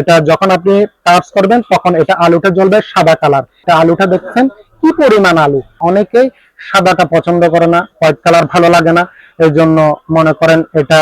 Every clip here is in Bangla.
এটা যখন আপনি টাচ করবেন, তখন এটা আলুটা জ্বলবে সাদা কালার এটা আলুটা দেখছেন কি পরিমাণ আলু? অনেকেই সাদাটা পছন্দ করে না হোয়াইট কালার ভালো লাগে না। এই জন্য মনে করেন এটা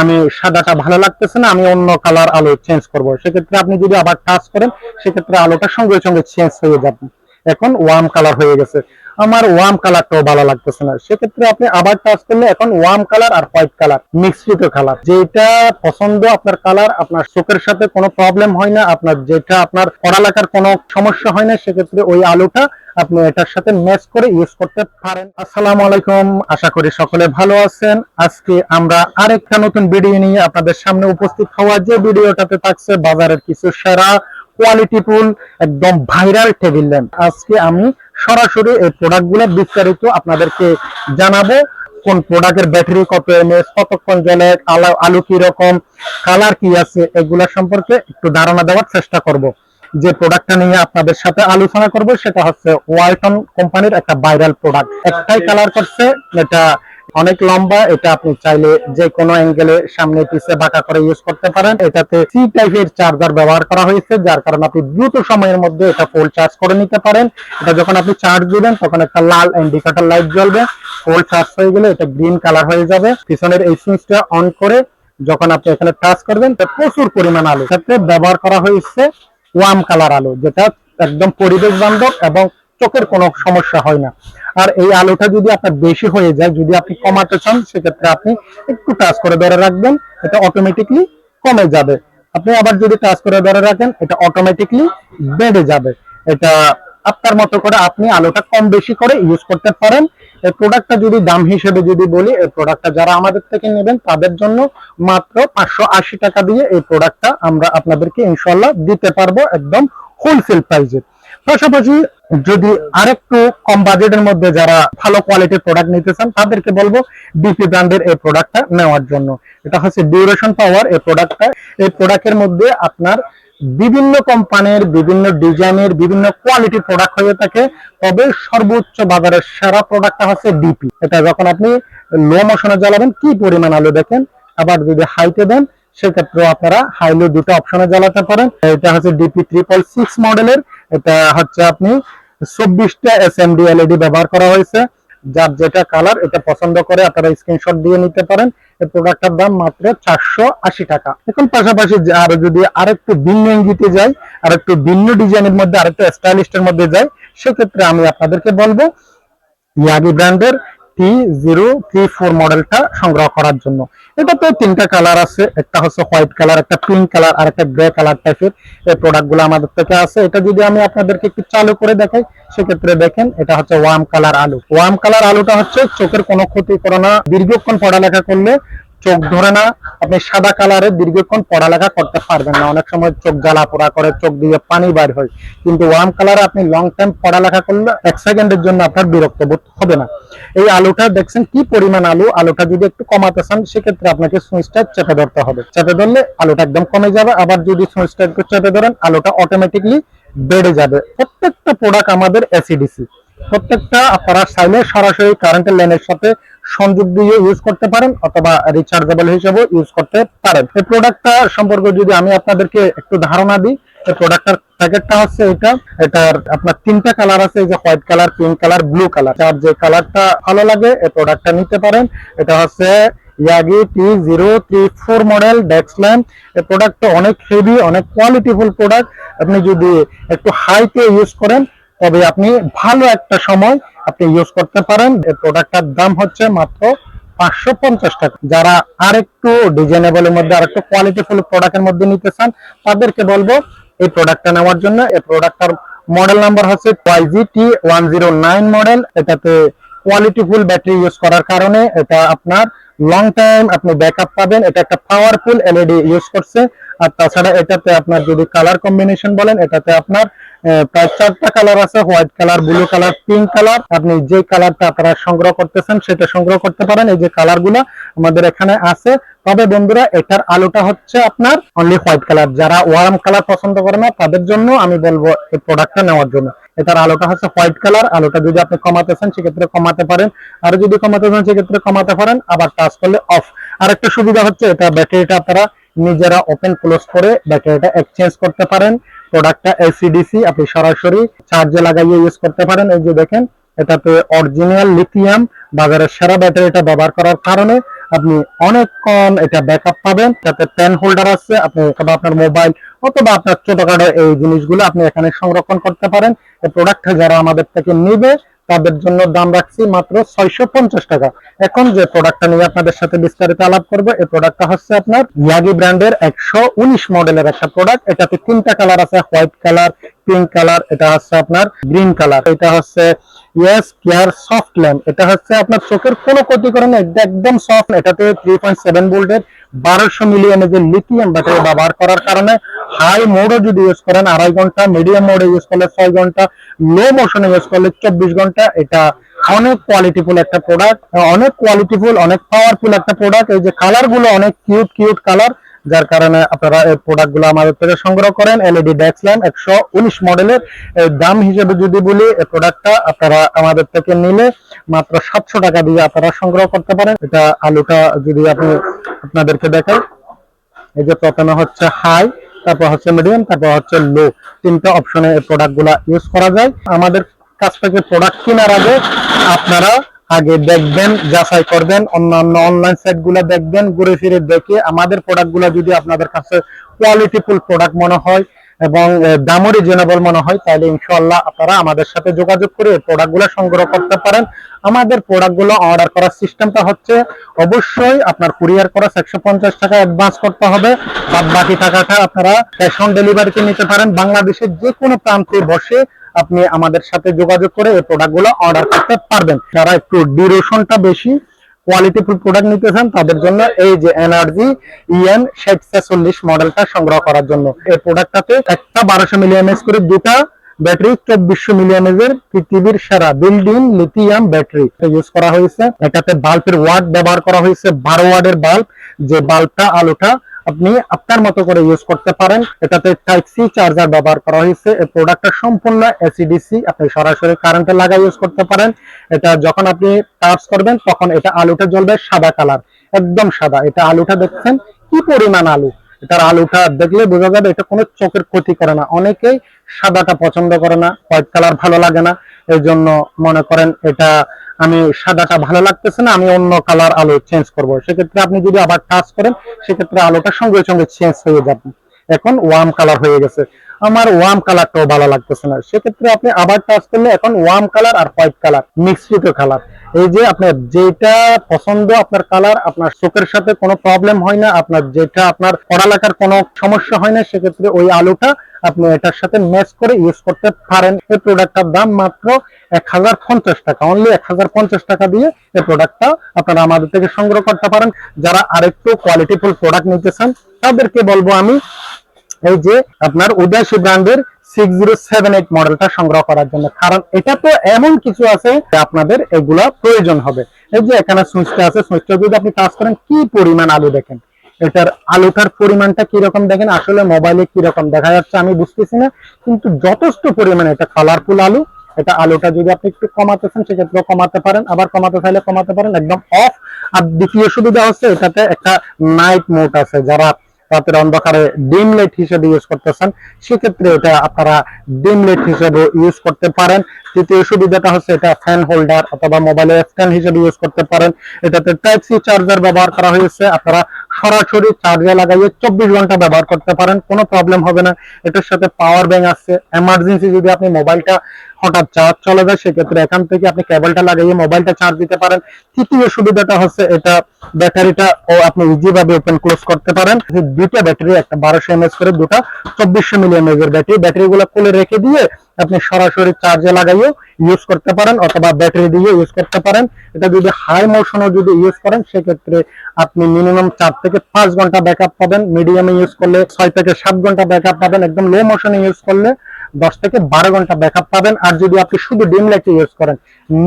আমি সাদাটা ভালো লাগতেছে না, আমি অন্য কালার আলো চেঞ্জ করব। সেক্ষেত্রে আপনি যদি আবার টাচ করেন, সেক্ষেত্রে আলোটা সঙ্গে সঙ্গে চেঞ্জ হয়ে যাবে। এখন ওয়ার্ম কালার হয়ে গেছে। আমার ওয়ার্ম কালারটাও ভালো লাগতেছে না। সেক্ষেত্রে আপনি আবার টাচ করলে এখন ওয়ার্ম কালার আর হোয়াইট কালার মিশ্রিত কালার যেটা পছন্দ আপনার কালার আপনার চোখের সাথে কোনো প্রবলেম হয় না। আপনার যেটা আপনার পড়ালেখার কোনো সমস্যা হয় না, সেক্ষেত্রে ওই আলুটা আপনি এটার সাথে ম্যাচ করে ইউজ করতে পারেন। আসসালামু আলাইকুম। আশা করি সকলে ভালো আছেন। আজকে আমরা আরেকটা নতুন ভিডিও নিয়ে আপনাদের সামনে উপস্থিত হওয়া যে ভিডিওটাতে থাকছে, বাজারের কিছু সেরা কোয়ালিটি ফুল একদম ভাইরাল টেবিল ল্যাম্প আজকে আমি সরাসরি এই প্রোডাক্টগুলো বিস্তারিত আপনাদেরকে জানাব। কোন প্রোডাক্টের ব্যাটারি কত এমএস কতক্ষণ জ্বলে আলো আলু কি রকম কালার কি আছে এগুলা সম্পর্কে একটু ধারণা দেওয়ার চেষ্টা করব। যে প্রোডাক্টটা নিয়ে আপনাদের সাথে আলোচনা করব সেটা হচ্ছে ওয়ালটন কোম্পানির একটা ভাইরাল প্রোডাক্ট একটাই কালার করছে এটা অনেক লম্বা, এটা আপনি চাইলে যে কোনো অ্যাঙ্গেলে সামনে পিছে বাঁকা করে ইউজ করতে পারেন। এটাতে সি টাইপের চার্জার ব্যবহার করা হয়েছে, যার কারণে আপনি দ্রুত সময়ের মধ্যে এটা ফুল চার্জ করে নিতে পারেন। এটা যখন আপনি চার্জ দিবেন, তখন একটা লাল ইন্ডিকেটর লাইট জ্বলবে। ফুল চার্জ হয়ে গেলে এটা গ্রিন কালার হয়ে যাবে। পিছনের এই সুইচটা অন করে যখন আপনি এখানে টাচ করবেন প্রচুর পরিমাণ আলো। ক্ষেত্রে ব্যবহার করা হয়েছে ওয়ার্ম কালার আলো, যেটা একদম পরিবেশ বান্ধব এবং চোখের কোনো সমস্যা হয় না। আর এই আলোটা যদি আপনার বেশি হয়ে যায়, যদি আপনি কমাতে চান, সেক্ষেত্রে আপনি একটু টাচ করে ধরে রাখবেন, এটা অটোমেটিকলি কমে যাবে। আপনি আবার যদি টাচ করে ধরে রাখেন, এটা অটোমেটিকলি বেড়ে যাবে। এটা আপনার মতো করে আপনি আলোটা কম বেশি করে ইউজ করতে পারেন। এই প্রোডাক্টটা যদি দাম হিসেবে যদি বলি, এই প্রোডাক্টটা যারা আমাদের থেকে নেবেন, তাদের জন্য মাত্র পাঁচশো আশি টাকা দিয়ে এই প্রোডাক্টটা আমরা আপনাদেরকে ইনশাল্লাহ দিতে পারব একদম হোলসেল প্রাইসে পাশাপাশি যদি আরেকটু কম বাজেটের মধ্যে যারা ভালো কোয়ালিটির প্রোডাক্ট নিতে চান, তাদেরকে বলব ডিপি ব্র্যান্ডের এই প্রোডাক্টটা নেওয়ার জন্য। এটা হচ্ছে ডিউরেশন পাওয়ার এই প্রোডাক্টটা এই প্রোডাক্টের মধ্যে আপনার বিভিন্ন কোম্পানির বিভিন্ন ডিজাইনের বিভিন্ন কোয়ালিটির প্রোডাক্ট হয়ে থাকে। তবে সর্বোচ্চ বাজারের সেরা প্রোডাক্টটা হচ্ছে ডিপি এটা যখন আপনি লো মোশনে জ্বালাবেন, কি পরিমাণ আলো দেখেন? আবার যদি হাইতে দেন সেক্ষেত্রে আপনারা হাইলো দুটো অপশনে জ্বালাতে পারেন। এটা হচ্ছে ডিপি ট্রিপল সিক্স মডেলের এটা হচ্ছে আপনি চব্বিশটা এস এম ডি এলইডি ব্যবহার করা হয়েছে। যার যেটা কালার এটা পছন্দ করে আপনারা স্ক্রিনশট দিয়ে নিতে পারেন। এই প্রোডাক্টটার দাম মাত্র চারশো আশি টাকা। এখন পাশাপাশি আর যদি আরেকটু ভিন্ন ইঙ্গিতে যাই আর একটু ভিন্ন ডিজাইনের মধ্যে, আরেকটু স্টাইলিস্টের মধ্যে যাই, সেক্ষেত্রে আমি আপনাদেরকে বলব, ইয়াগি ব্র্যান্ডের টি জিরো থ্রি ফোর মডেলটা সংগ্রহ করার জন্য। এটাতে তিনটা কালার আছে। একটা হচ্ছে হোয়াইট কালার একটা পিঙ্ক কালার আর একটা গ্রে কালার টাইপের এই প্রোডাক্টগুলো আমাদের থেকে আছে। এটা যদি আমি আপনাদেরকে একটু চালু করে দেখাই, সেক্ষেত্রে দেখেন, এটা হচ্ছে ওয়ার্ম কালার আলু। ওয়ার্ম কালার আলুটা হচ্ছে চোখের কোনো ক্ষতি করে না। দীর্ঘক্ষণ পড়ালেখা করলে চোখ ধরে না, আপনি সাদা কালারে দীর্ঘক্ষণ পড়ালেখা করতে পারবেন না। অনেক সময় চোখ জ্বালা পোড়া করে, চোখ দিয়ে পানি বাইর হয়। কিন্তু ওয়ার্ম কালারে আপনি লং টাইম পড়ালেখা করলে এক সেকেন্ডের জন্য আপনার বিরক্ত বোধ হবে না। এই আলুটা দেখছেন কি পরিমাণ আলু? আলুটা যদি একটু কমাতে চান, সেক্ষেত্রে আপনাকে সুইচটা চেপে ধরতে হবে। চেপে ধরলে আলুটা একদম কমে যাবে। আবার যদি সুইচটা একটু চেপে ধরেন, আলুটা অটোমেটিকলি বেড়ে যাবে। প্রত্যেকটা প্রোডাক্ট আমাদের এসিডিসি প্রত্যেকটা আপনারা চাইলে সরাসরি কারেন্টের লাইনের সাথে সংযোগ দিয়ে ইউজ করতে পারেন অথবা রিচার্জেবল হিসেবে ইউজ করতে পারেন। এই প্রোডাক্টটা সম্পর্কে যদি আমি আপনাদেরকে একটু ধারণা দিই, এই প্রোডাক্টটার প্যাকেটটা হচ্ছে এটা। এটার আপনার তিনটা কালার আছে, এই যে white colour pink colour blue colour আর যে কালারটা ভালো লাগে, এই প্রোডাক্টটা নিতে পারেন। এটা হচ্ছে Yage T zero three four model ডেক্স ল্যাম্প এই প্রোডাক্টটা অনেক হেভি অনেক কোয়ালিটিফুল প্রোডাক্ট আপনি যদি একটু হাইতে ইউজ করেন তবে আপনি ভালো একটা সময় আপনি ইউজ করতে পারেন। এই প্রোডাক্টটার দাম হচ্ছে মাত্র পাঁচশো পঞ্চাশ টাকা। যারা আরেকটু ডিজাইনেবল এর মধ্যে, আরেকটু কোয়ালিটিফুল প্রোডাক্টের মধ্যে নিতে চান, তাদেরকে বলব এই প্রোডাক্টটা নেওয়ার জন্য। এই প্রোডাক্টটার মডেল নাম্বার হচ্ছে YG T one zero nine model এটাতে কোয়ালিটিফুল ব্যাটারি ইউজ করার কারণে এটা আপনার লং টাইম আপনি ব্যাকআপ পাবেন। এটা একটা পাওয়ারফুল এলইডি ইউজ করছে। আর তাছাড়া এটাতে আপনার যদি কালার কম্বিনেশন বলেন, এটাতে আপনার প্রায় চারটা কালার আছে white colour blue colour pink colour আপনি যে কালারটা আপনারা সংগ্রহ করতেছেন, সেটা সংগ্রহ করতে পারেন। এই যে কালারগুলা আমাদের এখানে আছে। তবে বন্ধুরা, এটার আলোটা হচ্ছে আপনার অনলি হোয়াইট কালার যারা ওয়ার্ম কালার পছন্দ করে না, তাদের জন্য আমি বলব এই প্রোডাক্টটা নেওয়ার জন্য। এটার আলোটা হচ্ছে হোয়াইট কালার আলোটা যদি আপনি কমাতে চান সেক্ষেত্রে কমাতে পারেন। আর যদি কমাতে চান সেক্ষেত্রে কমাতে পারেন। আবার টাচ করলে অফ আর একটা সুবিধা হচ্ছে, এটা ব্যাটারিটা আপনারা নিজেরা ওপেন ক্লোজ করে ব্যাটারিটা এক্সচেঞ্জ করতে পারেন। প্রোডাক্টটা এসিডিসি আপনি সরাসরি চার্জে লাগাইয়ে ইউজ করতে পারেন। এই যে দেখেন, এটাতে অরিজিনাল লিথিয়াম বাজারের সেরা ব্যাটারিটা ব্যবহার করার কারণে আপনি অনেকক্ষণ এটা ব্যাকআপ পাবেন। তাতে পেন হোল্ডার আছে, আপনি অথবা আপনার মোবাইল অথবা আপনার ছোটখাটো এই জিনিসগুলো আপনি এখানে সংরক্ষণ করতে পারেন। এই প্রোডাক্টটা যারা আমাদের থেকে নিবে তাদের জন্য দাম রাখছি মাত্র ছয়শো পঞ্চাশ টাকা। এখন যে প্রোডাক্টটা নিয়ে আপনাদের সাথে বিস্তারিত আলাপ করব, এই প্রোডাক্টটা হচ্ছে আপনার ইয়াগি ব্র্যান্ডের একশো উনিশ মডেলের একটা প্রোডাক্ট এটাতে তিনটা কালার আছে হোয়াইট কালার পিঙ্ক কালার এটা হচ্ছে আপনার গ্রিন কালার এটা হচ্ছে ইয়েস কেয়ার সফট ল্যাম্প এটা হচ্ছে আপনার চোখের কোনো ক্ষতি করে না একদম সফট এটাতে থ্রি পয়েন্ট সেভেন ভোল্টের বারোশো মিলিয়ন যে লিথিয়াম ব্যাটারি ব্যবহার করার কারণে হাই মোডও যদি ইউজ করেন, আড়াই ঘণ্টা মিডিয়াম মোডে ইউজ করলে ছয় ঘণ্টা লো মোশনে ইউজ করলে চব্বিশ ঘণ্টা, এটা অনেক কোয়ালিটিফুল একটা প্রোডাক্ট অনেক কোয়ালিটিফুল অনেক পাওয়ারফুল একটা প্রোডাক্ট এই যে কালারগুলো অনেক কিউট কিউট কালার যার কারণে আপনারা এই প্রোডাক্টগুলো আমাদের থেকে সংগ্রহ করেন এলইডি ডেক্স ল্যাম্প একশো উনিশ মডেলের দাম হিসেবে যদি বলি, এই প্রোডাক্টটা আপনারা আমাদের থেকে নিলে মাত্র সাতশো টাকা দিয়ে আপনারা সংগ্রহ করতে পারেন। এটা আলুটা যদি আপনি আপনাদেরকে দেখাই, এই যে প্রথমে হচ্ছে হাই তারপর হচ্ছে মিডিয়াম তারপর হচ্ছে লো তিনটা অপশনে এই প্রোডাক্টগুলা ইউজ করা যায়। আমাদের কাছ থেকে প্রোডাক্ট কেনার আগে আপনারা আগে দেখবেন, যাচাই করবেন, অন্যান্য অনলাইন সাইটগুলা দেখবেন, ঘুরে ফিরে দেখে আমাদের প্রোডাক্টগুলা যদি আপনাদের কাছে কোয়ালিটিফুল প্রোডাক্ট মনে হয় এবং দামও রিজনেবল মনে হয়, তাহলে ইনশাআল্লাহ আপনারা আমাদের সাথে যোগাযোগ করে প্রোডাক্টগুলো সংগ্রহ করতে পারেন। আমাদের প্রোডাক্টগুলো অর্ডার করার সিস্টেমটা হচ্ছে অবশ্যই আপনার কুরিয়ার করা একশো পঞ্চাশ টাকা অ্যাডভান্স করতে হবে। বাদ বাকি টাকাটা আপনারা ক্যাশ অন ডেলিভারিতে নিতে পারেন। বাংলাদেশের যে কোনো প্রান্তে বসে আপনি আমাদের সাথে যোগাযোগ করে এই প্রোডাক্টগুলো অর্ডার করতে পারবেন। যারা একটু ডিউরেশনটা বেশি কোয়ালিটিফুল প্রোডাক্ট নিতে চান তাদের জন্য এই যে এনার্জি ইএন ষাট ছেচল্লিশ মডেলটা সংগ্রহ করার জন্য। এই প্রোডাক্টটাতে একটা বারোশো মিলিয়ামেজ করে দুটা ব্যাটারি চব্বিশশো মিলিয়ামেজের পৃথিবীর সেরা বিল্ডিং লিথিয়াম ব্যাটারি ইউজ করা হয়েছে। এটাতে বাল্বের ওয়াট ব্যবহার করা হয়েছে বারো ওয়ার্ডের বাল্ব যে বাল্বটা আলোটা আপনি আপনার মতো করে ইউজ করতে পারেন। এটাতে টাইপ সি চার্জার ব্যবহার করা হয়েছে। এই প্রোডাক্টটা সম্পূর্ণ এসিডিসি আপনি সরাসরি কারেন্টে লাগা ইউজ করতে পারেন। এটা যখন আপনি টাচ করবেন, তখন এটা আলুটা জ্বলবে সাদা কালার একদম সাদা। এটা আলুটা দেখছেন, কি পরিমাণ আলু? এটার আলুটা দেখলে বোঝা যাবে এটা কোনো চোখের ক্ষতি করে না। অনেকেই সাদাটা পছন্দ করে না, হোয়াইট কালার ভালো লাগে না। এই জন্য মনে করেন এটা আমি সাদাটা ভালো লাগতেছে না, আমি অন্য কালার আলো চেঞ্জ করব। সেক্ষেত্রে আপনি যদি আবার টাচ করেন, সেক্ষেত্রে আলোটা সঙ্গে সঙ্গে চেঞ্জ হয়ে যাবে। এখন ওয়ার্ম কালার হয়ে গেছে। আমার ওয়ার্ম কালারটাও ভালো লাগতেছে না। সেক্ষেত্রে আপনি আবার টাচ করলে এখন ওয়ার্ম কালার আর হোয়াইট কালার মিশ্রিত কালার এই যে আপনার যেটা পছন্দ আপনার কালার আপনার চোখের সাথে কোনো প্রবলেম হয় না, আপনার যেটা আপনার পড়ালেখার কোনো সমস্যা হয় না, সেক্ষেত্রে ওই আলোটা আপনি এটার সাথে ম্যাচ করে ইউজ করতে পারেন। এই প্রোডাক্টটার দাম মাত্র এক হাজার পঞ্চাশ টাকা। অনলি এক হাজার পঞ্চাশ টাকা দিয়ে এই প্রোডাক্টটা আপনারা আমাদের থেকে সংগ্রহ করতে পারেন। যারা আরেকটু কোয়ালিটিফুল প্রোডাক্ট নিতে চান, তাদেরকে বলব আমি এই যে আপনার উদয়সী ব্র্যান্ডের সিক্স জিরো সেভেন এইট মডেলটা সংগ্রহ করার জন্য। কারণ এটা তো এমন কিছু আছে আপনাদের এগুলা প্রয়োজন হবে। এই যে এখানে সুইচটা আছে, সুইচটা যদি আপনি টাচ করেন, কি পরিমাণ আলু দেখেন? এটার পরিমাণটা কীরকম দেখেন? আসলে মোবাইলে কীরকম দেখা যাচ্ছে আমি বুঝতেছি না। কিন্তু যথেষ্ট পরিমাণে এটা কালারফুল আলু, এটা আলুটা যদি আপনি একটু কমাতে চান সেক্ষেত্রে কমাতে পারেন। আবার কমাতে চাইলে কমাতে পারেন, একদম অফ আর দ্বিতীয় সুবিধা হচ্ছে এটাতে একটা নাইট মোড আছে, যারা রাতের অন্ধকারে ডিম লাইট হিসেবে ইউজ করতেছেন, সেক্ষেত্রে এটা আপনারা ডিম লাইট হিসেবে ইউজ করতে পারেন। তৃতীয় সুবিধাটা হচ্ছে এটা ফ্যান হোল্ডার অথবা মোবাইলের স্ট্যান্ড হিসেবে ইউজ করতে পারেন। এটাতে টাইপ সি চার্জার ব্যবহার করা হয়েছে। আপনারা সরাসরি চার্জে লাগাইয়ে চব্বিশ ঘণ্টা ব্যবহার করতে পারেন, কোনো প্রবলেম হবে না। এটার সাথে পাওয়ার ব্যাংক আছে। এমার্জেন্সি যদি আপনি মোবাইলটা হঠাৎ চার্জ চলে যায়, সেক্ষেত্রে এখান থেকে আপনি কেবলটা লাগিয়ে মোবাইলটা চার্জ দিতে পারেন। তৃতীয় সুবিধাটা হচ্ছে এটা ব্যাটারিটা ও আপনি ইজি ভাবে ওপেন ক্লোজ করতে পারেন। দুইটা ব্যাটারি, একটা বারোশো এমএস করে, দুটা চব্বিশশো মিলি এমএস এর ব্যাটারি। ব্যাটারি গুলো খুলে রেখে দিয়ে আপনি সরাসরি চার্জে লাগাইও ইউজ করতে পারেন অথবা ব্যাটারি দিয়ে ইউজ করতে পারেন। এটা যদি হাই মোশনও যদি ইউজ করেন, সেক্ষেত্রে আপনি মিনিমাম চার থেকে পাঁচ ঘণ্টা ব্যাকআপ পাবেন। মিডিয়ামে ইউজ করলে ছয় থেকে সাত ঘণ্টা ব্যাকআপ পাবেন। একদম লো মোশনে ইউজ করলে দশ থেকে বারো ঘণ্টা ব্যাকআপ পাবেন। আর যদি আপনি শুধু ডিম লাইট ইউজ করেন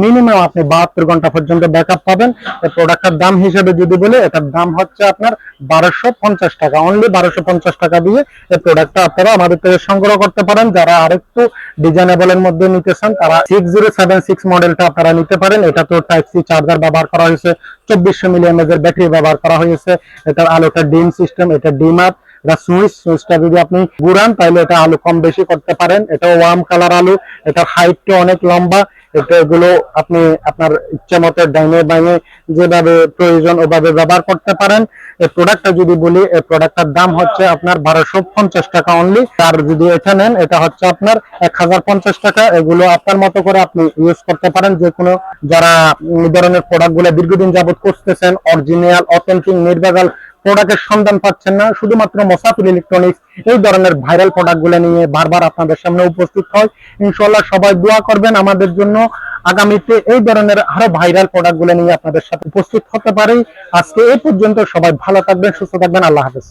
মিনিমাম আপনি বাহাত্তর ঘণ্টা পর্যন্ত ব্যাকআপ পাবেন। এই প্রোডাক্টের দাম হিসেবে যদি বলে, এটার দাম হচ্ছে আপনার বারোশো পঞ্চাশ টাকা। অনলি বারোশো পঞ্চাশ টাকা দিয়ে এই প্রোডাক্টটা আপনারা আমাদের থেকে সংগ্রহ করতে পারেন। যারা আরেকটু ডিজাইনেবলের মধ্যে নিতে চান, তারা সিক্স জিরো সেভেন সিক্স মডেলটা আপনারা নিতে পারেন। এটা তো টাইপ সি চার্জার ব্যবহার করা হয়েছে, চব্বিশশো মিলি এর ব্যাটারি ব্যবহার করা হয়েছে। এটার আলোটা ডিম সিস্টেম এটা ডিম আপ এটা সুইচ, সুইচটা যদি আপনি ঘুরান, তাহলে এটা আলু কম বেশি করতে পারেন। এটা ওয়ার্ম কালার আলু। অনেক লম্বা। এটা এগুলো আপনি আপনার ইচ্ছা মতো ডাইনে বাইনে যেভাবে প্রয়োজন ওভাবে ব্যবহার করতে পারেন। এই প্রোডাক্টটা যদি বলি, এই প্রোডাক্টটার দাম হচ্ছে আপনার বারোশো পঞ্চাশ টাকা অনলি আর যদি এটা নেন, এটা হচ্ছে আপনার এক হাজার পঞ্চাশ টাকা। এগুলো আপনার মতো করে আপনি ইউজ করতে পারেন। যে কোনো যারা ধরনের প্রোডাক্টগুলো দীর্ঘদিন যাবত করতেছেন অরিজিনাল অথেন্টিক নির্ভেজাল প্রোডাক্টের সন্ধান পাচ্ছেন না। শুধুমাত্র মোসাফির ইলেকট্রনিক্স এই ধরনের ভাইরাল প্রোডাক্টগুলো নিয়ে বারবার আপনাদের সামনে উপস্থিত হয়। ইনশাল্লাহ সবাই দোয়া করবেন আমাদের জন্য। আগামীতে এই ধরনের আরও ভাইরাল প্রোডাক্টগুলো নিয়ে আপনাদের সাথে উপস্থিত হতে পারি। আজকে এই পর্যন্ত সবাই ভালো থাকবেন, সুস্থ থাকবেন। আল্লাহ হাফেজ।